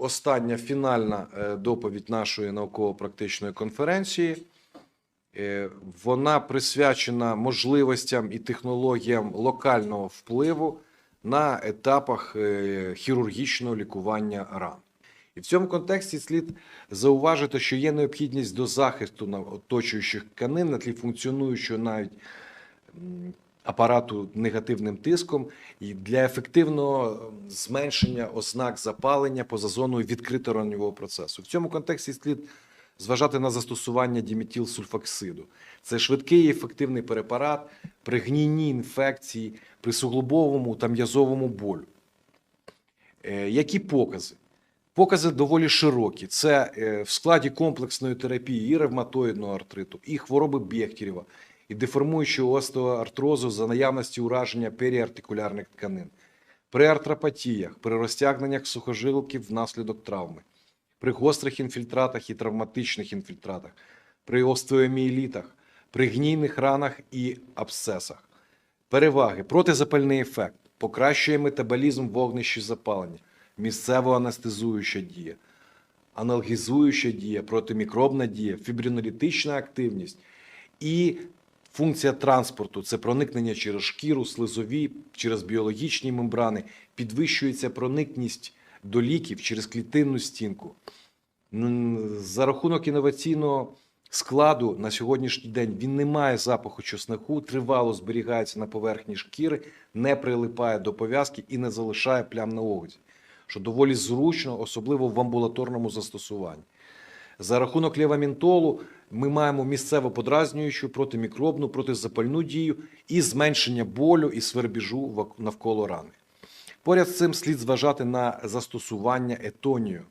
остання фінальна е, доповідь нашої науково-практичної конференції. Е, Вона присвячена можливостям і технологіям локального впливу на етапах е, хірургічного лікування ран. І в цьому контексті слід зауважити, що є необхідність до захисту на оточуючих тканин на тлі функціонуючого навіть апарату негативним тиском і для ефективного зменшення ознак запалення поза зоною відкритого раннього процесу. В цьому контексті слід зважати на застосування діметілсульфоксиду. Це швидкий і ефективний препарат при гнійній інфекції, при суглобовому та м'язовому болю. Е, Які покази? Покази доволі широкі. Це е, в складі комплексної терапії і ревматоїдного артриту, і хвороби Бехтерєва, і деформуючого остеоартрозу за наявності ураження періартикулярних тканин, при артропатіях, при розтягненнях сухожилків внаслідок травми, при гострих інфільтратах і травматичних інфільтратах, при остеоміелітах, при гнійних ранах і абсцесах. Переваги: протизапальний ефект, покращує метаболізм вогнищі запалення, місцево анестезуюча дія, аналгезуюча дія, протимікробна дія, фібринолітична активність. І функція транспорту це проникнення через шкіру, слизові, через біологічні мембрани, підвищується проникність до ліків через клітинну стінку. За рахунок інноваційного складу на сьогоднішній день він не має запаху чеснику, тривало зберігається на поверхні шкіри, не прилипає до пов'язки і не залишає плям на одязі, що доволі зручно, особливо в амбулаторному застосуванні. За рахунок левамінтолу ми маємо місцево подразнюючу протимікробну, протизапальну дію і зменшення болю і свербіжу навколо рани. Поряд з цим слід зважати на застосування етонію.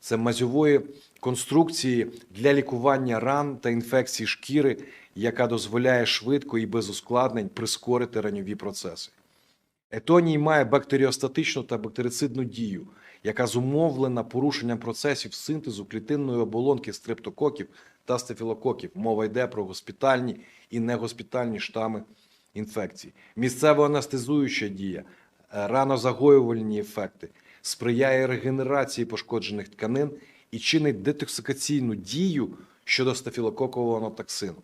Це мазьової конструкції для лікування ран та інфекцій шкіри, яка дозволяє швидко і без ускладнень прискорити раньові процеси. Етоній має бактеріостатичну та бактерицидну дію, яка зумовлена порушенням процесів синтезу клітинної оболонки стрептококів та стафілококів. Мова йде про госпітальні і негоспітальні штами інфекцій. Місцево анестезуюча дія, е, ранозагоювальні ефекти, сприяє регенерації пошкоджених тканин і чинить детоксикаційну дію щодо стафілококового анотоксину.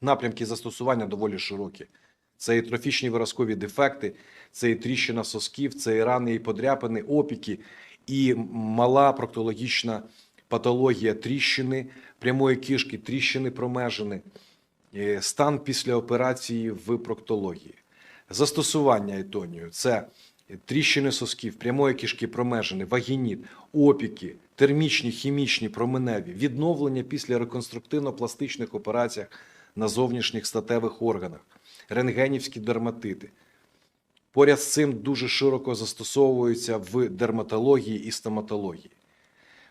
Напрямки застосування доволі широкі. Це і трофічні виразкові дефекти, це і тріщина сосків, це і рани і подряпини, опіки, і мала проктологічна патологія тріщини, прямої кишки, тріщини промежини, е, стан після операції в проктології. Застосування етонію це тріщини сосків, прямої кишки промежини, вагініт, опіки, термічні, хімічні, променеві, відновлення після реконструктивно-пластичних операціях на зовнішніх статевих органах, рентгенівські дерматити. Поряд з цим дуже широко застосовуються в дерматології і стоматології.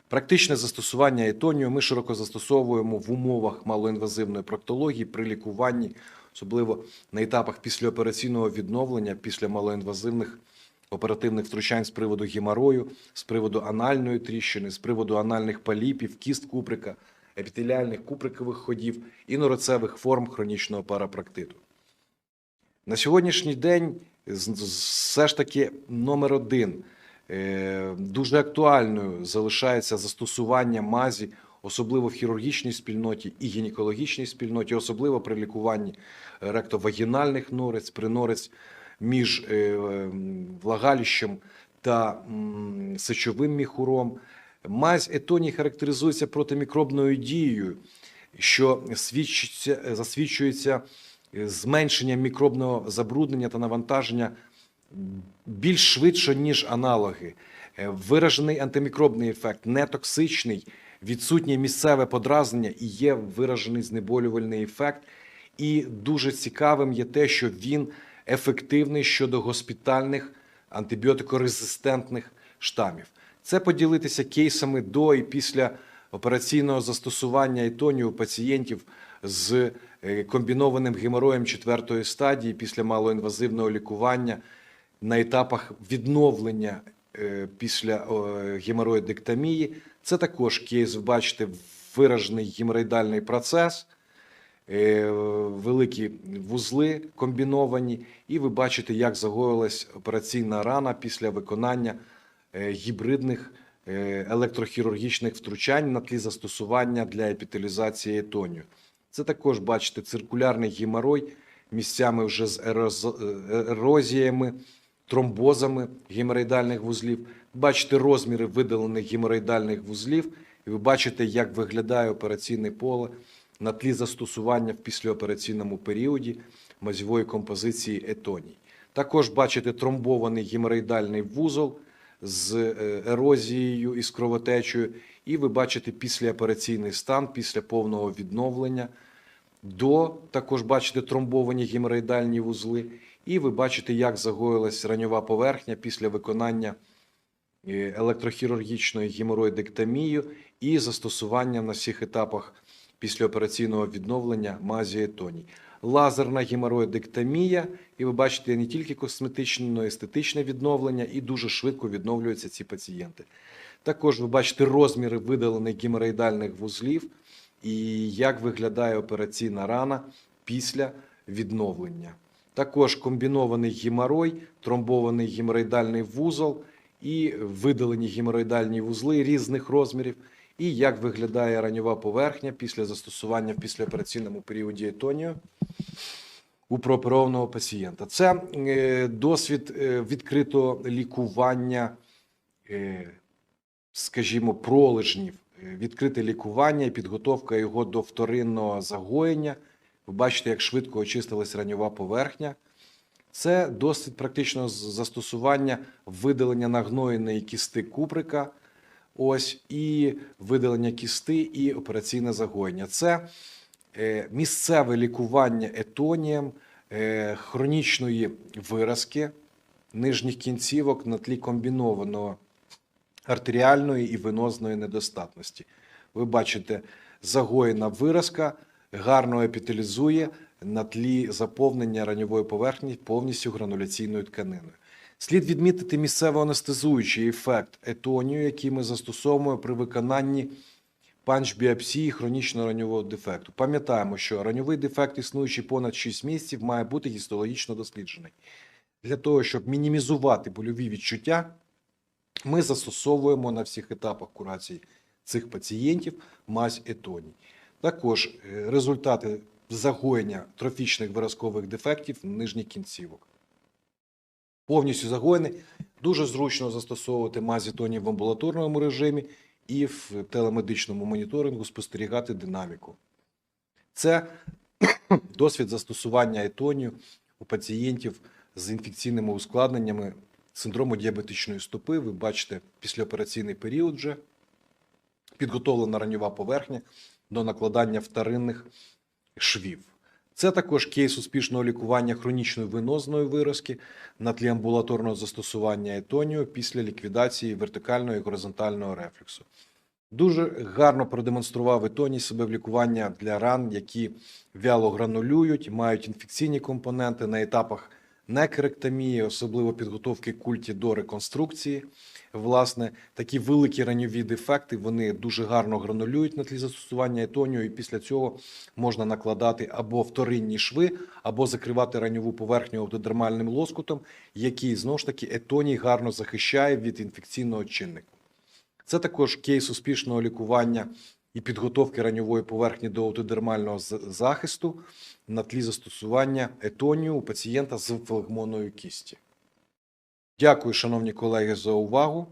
Практичне застосування етонію ми широко застосовуємо в умовах малоінвазивної проктології при лікуванні, особливо на етапах післяопераційного відновлення після малоінвазивних оперативних втручань з приводу геморою, з приводу анальної тріщини, з приводу анальних поліпів, кіст куприка, епітеліальних куприкових ходів і нороцевих форм хронічного парапрактиту. На сьогоднішній день все ж таки номер один е, дуже актуальною залишається застосування мазі, особливо в хірургічній спільноті і гінекологічній спільноті, особливо при лікуванні ректовагінальних норець, при норець між е, м, влагалищем та сечовим міхуром. Мазь етоній характеризується протимікробною дією, що засвідчується е, зменшенням мікробного забруднення та навантаження більш швидше, ніж аналоги. Е, Виражений антимікробний ефект, нетоксичний, відсутнє місцеве подразнення і є виражений знеболювальний ефект. І дуже цікавим є те, що він ефективний щодо госпітальних антибіотикорезистентних штамів. Це поділитися кейсами до і після операційного застосування етонію у пацієнтів з е, комбінованим геморроєм четвертої стадії після малоінвазивного лікування на етапах відновлення е, після геморроїдектомії. Це також кейс, бачите, виражений геморроїдальний процес, е, великі вузли комбіновані, і ви бачите, як загоїлась операційна рана після виконання гібридних е, електрохірургічних втручань на тлі застосування для епітелізації етонію. Це також, бачите, циркулярний геморой місцями вже з е, ерозіями, тромбозами геморроїдальних вузлів. Бачите розміри видалених геморроїдальних вузлів, і ви бачите, як виглядає операційне поле на тлі застосування в післяопераційному періоді мазьової композиції етоній. Також бачите тромбований геморроїдальний вузол з е, ерозією і з кровотечею, і ви бачите післяопераційний стан після повного відновлення. До також бачите тромбовані геморроїдальні вузли, і ви бачите, як загоїлась раньова поверхня після виконання е, електрохірургічної геморроїдектомії і застосування на всіх етапах післяопераційного відновлення мазі етоній. Лазерна геморроїдектомія, і ви бачите не тільки косметичне, але й естетичне відновлення, і дуже швидко відновлюються ці пацієнти. Також ви бачите розміри видалених геморроїдальних вузлів і як виглядає операційна рана після відновлення. Також комбінований геморой, тромбований геморроїдальний вузол і видалені геморроїдальні вузли різних розмірів, і як виглядає раньова поверхня після застосування в післяопераційному періоді етонію у прооперованого пацієнта. Це е, досвід е, відкритого лікування, е, скажімо, пролежнів, відкрите лікування і підготовка його до вторинного загоєння. Ви бачите, як швидко очистилась раньова поверхня. Це досвід практичного застосування видалення нагноєної кісти куприка. Ось і видалення кісти, і операційне загоєння. Це місцеве лікування етонієм е, хронічної виразки нижніх кінцівок на тлі комбінованого артеріальної і венозної недостатності. Ви бачите, загоєна виразка гарно епітелізує на тлі заповнення раньової поверхні повністю грануляційною тканиною. Слід відмітити місцево анестезуючий ефект етонію, який ми застосовуємо при виконанні панч-біопсії хронічного раньового дефекту. Пам'ятаємо, що раньовий дефект, існуючий понад 6 місяців, має бути гістологічно досліджений. Для того, щоб мінімізувати больові відчуття, ми застосовуємо на всіх етапах курації цих пацієнтів мазь етоній. Також е, результати загоєння трофічних виразкових дефектів нижніх кінцівок. Повністю загоєний. Дуже зручно застосовувати мазь етоній в амбулаторному режимі і в телемедичному моніторингу спостерігати динаміку. Це досвід застосування етонію у пацієнтів з інфекційними ускладненнями синдрому діабетичної стопи. Ви бачите післяопераційний період вже підготовлена раньова поверхня до накладання вторинних швів. Це також кейс успішного лікування хронічної венозної виразки на тлі амбулаторного застосування етонію після ліквідації вертикального і горизонтального рефлюксу. Дуже гарно продемонстрував етоній себе в лікування для ран, які вяло гранулюють, мають інфекційні компоненти на етапах некеректомії, особливо підготовки культі до реконструкції. Власне, такі великі раньові дефекти вони дуже гарно гранулюють на тлі застосування етонію, і після цього можна накладати або вторинні шви, або закривати раньову поверхню автодермальним лоскутом, який знову ж таки етоній гарно захищає від інфекційного чинника. Це також кейс успішного лікування і підготовки раньової поверхні до аутодермального захисту на тлі застосування етонію у пацієнта з флегмоною кісті. Дякую, шановні колеги, за увагу.